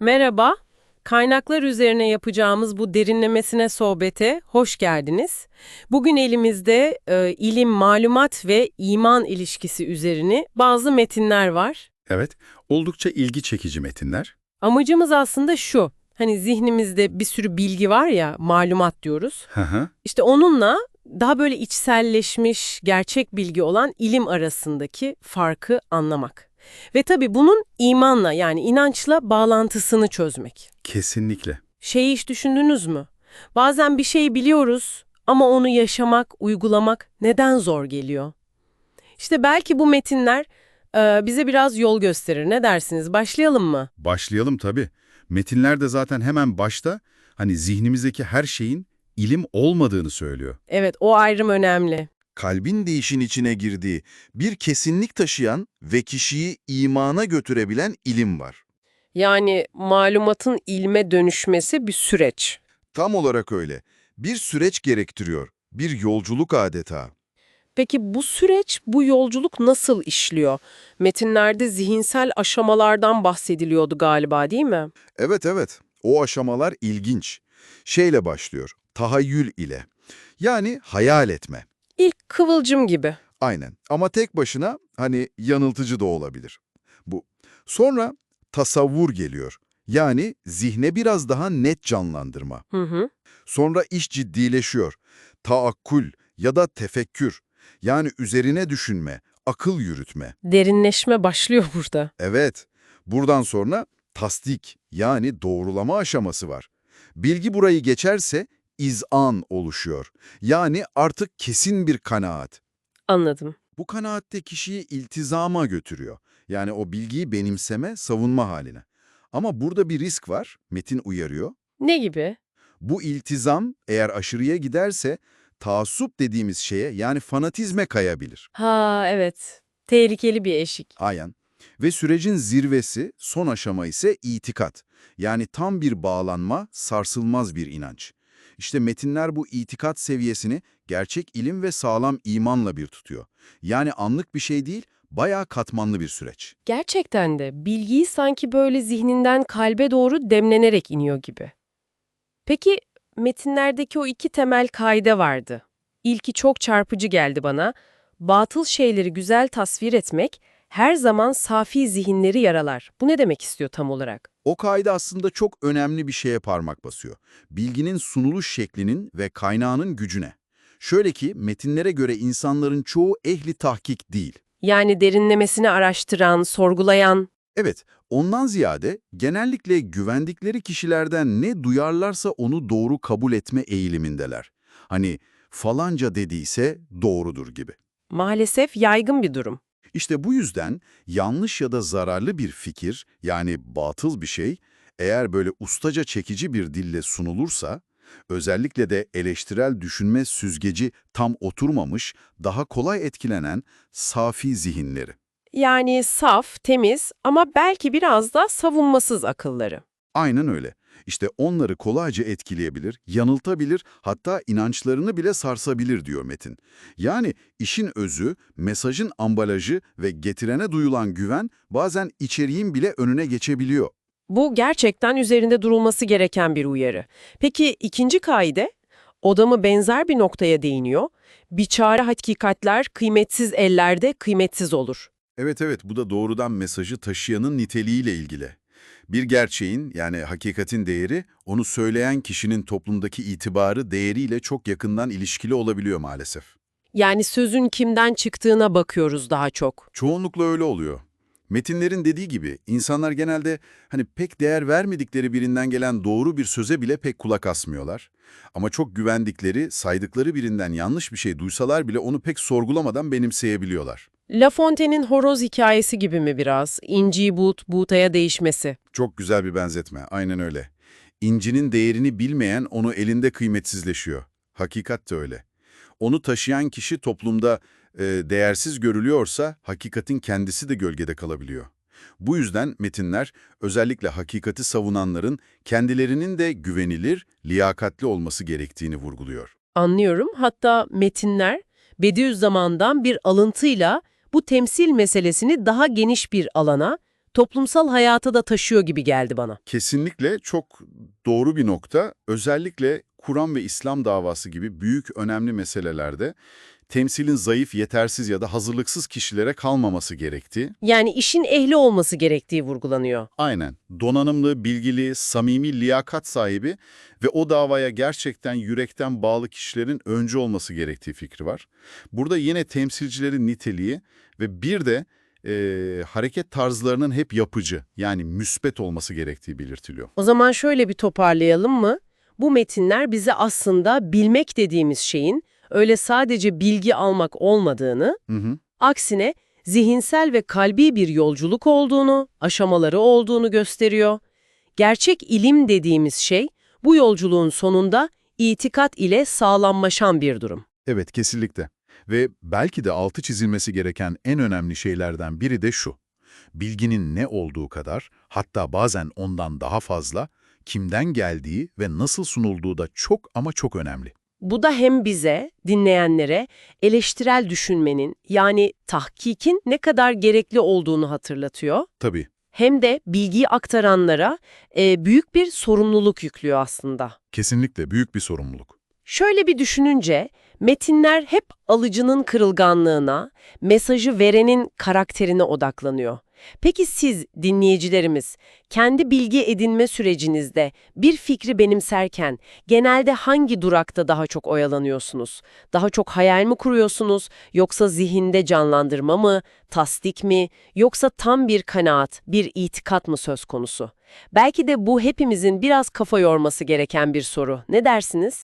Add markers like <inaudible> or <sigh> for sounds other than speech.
Merhaba, kaynaklar üzerine yapacağımız bu derinlemesine sohbete hoş geldiniz. Bugün elimizde e, ilim, malumat ve iman ilişkisi üzerine bazı metinler var. Evet, oldukça ilgi çekici metinler. Amacımız aslında şu, hani zihnimizde bir sürü bilgi var ya, malumat diyoruz. Hı hı. İşte onunla daha böyle içselleşmiş, gerçek bilgi olan ilim arasındaki farkı anlamak. Ve tabii bunun imanla yani inançla bağlantısını çözmek. Kesinlikle. Şeyi hiç düşündünüz mü? Bazen bir şeyi biliyoruz ama onu yaşamak, uygulamak neden zor geliyor? İşte belki bu metinler e, bize biraz yol gösterir. Ne dersiniz? Başlayalım mı? Başlayalım tabii. Metinler de zaten hemen başta hani zihnimizdeki her şeyin ilim olmadığını söylüyor. Evet, o ayrım önemli. Kalbin de işin içine girdiği, bir kesinlik taşıyan ve kişiyi imana götürebilen ilim var. Yani malumatın ilme dönüşmesi bir süreç. Tam olarak öyle. Bir süreç gerektiriyor, bir yolculuk adeta. Peki bu süreç, bu yolculuk nasıl işliyor? Metinlerde zihinsel aşamalardan bahsediliyordu galiba değil mi? Evet evet, o aşamalar ilginç. Şeyle başlıyor, tahayyül ile. Yani hayal etme. İlk kıvılcım gibi. Aynen ama tek başına hani yanıltıcı da olabilir. Bu. Sonra tasavvur geliyor. Yani zihne biraz daha net canlandırma. Hı hı. Sonra iş ciddileşiyor. Taakkul ya da tefekkür. Yani üzerine düşünme, akıl yürütme. Derinleşme başlıyor <laughs> burada. Evet, buradan sonra tasdik yani doğrulama aşaması var. Bilgi burayı geçerse izan oluşuyor. Yani artık kesin bir kanaat. Anladım. Bu kanaatte kişiyi iltizama götürüyor. Yani o bilgiyi benimseme, savunma haline. Ama burada bir risk var, Metin uyarıyor. Ne gibi? Bu iltizam eğer aşırıya giderse taassup dediğimiz şeye yani fanatizme kayabilir. Ha evet. Tehlikeli bir eşik. Ayan. Ve sürecin zirvesi, son aşama ise itikat. Yani tam bir bağlanma, sarsılmaz bir inanç. İşte metinler bu itikat seviyesini gerçek ilim ve sağlam imanla bir tutuyor. Yani anlık bir şey değil, bayağı katmanlı bir süreç. Gerçekten de bilgiyi sanki böyle zihninden kalbe doğru demlenerek iniyor gibi. Peki metinlerdeki o iki temel kaide vardı. İlki çok çarpıcı geldi bana. Batıl şeyleri güzel tasvir etmek her zaman safi zihinleri yaralar. Bu ne demek istiyor tam olarak? O kaide aslında çok önemli bir şeye parmak basıyor. Bilginin sunuluş şeklinin ve kaynağının gücüne. Şöyle ki metinlere göre insanların çoğu ehli tahkik değil. Yani derinlemesine araştıran, sorgulayan, Evet, ondan ziyade genellikle güvendikleri kişilerden ne duyarlarsa onu doğru kabul etme eğilimindeler. Hani falanca dediyse doğrudur gibi. maalesef yaygın bir durum. İşte bu yüzden yanlış ya da zararlı bir fikir, yani batıl bir şey, eğer böyle ustaca çekici bir dille sunulursa, özellikle de eleştirel düşünme süzgeci tam oturmamış, daha kolay etkilenen safi zihinleri. Yani saf, temiz ama belki biraz da savunmasız akılları. Aynen öyle. İşte onları kolayca etkileyebilir, yanıltabilir, hatta inançlarını bile sarsabilir diyor Metin. Yani işin özü, mesajın ambalajı ve getirene duyulan güven bazen içeriğin bile önüne geçebiliyor. Bu gerçekten üzerinde durulması gereken bir uyarı. Peki ikinci kaide? Odamı benzer bir noktaya değiniyor. Biçare hakikatler kıymetsiz ellerde kıymetsiz olur. Evet evet bu da doğrudan mesajı taşıyanın niteliğiyle ilgili. Bir gerçeğin yani hakikatin değeri onu söyleyen kişinin toplumdaki itibarı değeriyle çok yakından ilişkili olabiliyor maalesef. Yani sözün kimden çıktığına bakıyoruz daha çok. Çoğunlukla öyle oluyor. Metinlerin dediği gibi insanlar genelde hani pek değer vermedikleri birinden gelen doğru bir söze bile pek kulak asmıyorlar. Ama çok güvendikleri, saydıkları birinden yanlış bir şey duysalar bile onu pek sorgulamadan benimseyebiliyorlar. La Fontaine'in horoz hikayesi gibi mi biraz? İnciyi buğut, buğtaya değişmesi. Çok güzel bir benzetme, aynen öyle. İncinin değerini bilmeyen onu elinde kıymetsizleşiyor. Hakikat de öyle. Onu taşıyan kişi toplumda e, değersiz görülüyorsa hakikatin kendisi de gölgede kalabiliyor. Bu yüzden metinler özellikle hakikati savunanların kendilerinin de güvenilir, liyakatli olması gerektiğini vurguluyor. Anlıyorum. Hatta metinler Bediüzzaman'dan bir alıntıyla bu temsil meselesini daha geniş bir alana, toplumsal hayata da taşıyor gibi geldi bana. Kesinlikle çok doğru bir nokta. Özellikle Kur'an ve İslam davası gibi büyük önemli meselelerde temsilin zayıf, yetersiz ya da hazırlıksız kişilere kalmaması gerektiği, Yani işin ehli olması gerektiği vurgulanıyor. aynen donanımlı, bilgili, samimi, liyakat sahibi ve o davaya gerçekten yürekten bağlı kişilerin öncü olması gerektiği fikri var. Burada yine temsilcilerin niteliği ve bir de eee, hareket tarzlarının hep yapıcı yani müspet olması gerektiği belirtiliyor. O zaman şöyle bir toparlayalım mı? Bu metinler bize aslında bilmek dediğimiz şeyin öyle sadece bilgi almak olmadığını, Hı hı. aksine zihinsel ve kalbi bir yolculuk olduğunu, aşamaları olduğunu gösteriyor. Gerçek ilim dediğimiz şey bu yolculuğun sonunda itikat ile sağlamlaşan bir durum. Evet, kesinlikle. Ve belki de altı çizilmesi gereken en önemli şeylerden biri de şu. Bilginin ne olduğu kadar, hatta bazen ondan daha fazla, kimden geldiği ve nasıl sunulduğu da çok ama çok önemli. Bu da hem bize, dinleyenlere eleştirel düşünmenin yani tahkikin ne kadar gerekli olduğunu hatırlatıyor. Tabii, Hem de bilgiyi aktaranlara e, büyük bir sorumluluk yüklüyor aslında. kesinlikle büyük bir sorumluluk. Şöyle bir düşününce metinler hep alıcının kırılganlığına, mesajı verenin karakterine odaklanıyor. Peki siz dinleyicilerimiz kendi bilgi edinme sürecinizde bir fikri benimserken genelde hangi durakta daha çok oyalanıyorsunuz? Daha çok hayal mi kuruyorsunuz yoksa zihinde canlandırma mı, tasdik mi yoksa tam bir kanaat, bir itikat mı söz konusu? Belki de bu hepimizin biraz kafa yorması gereken bir soru. Ne dersiniz?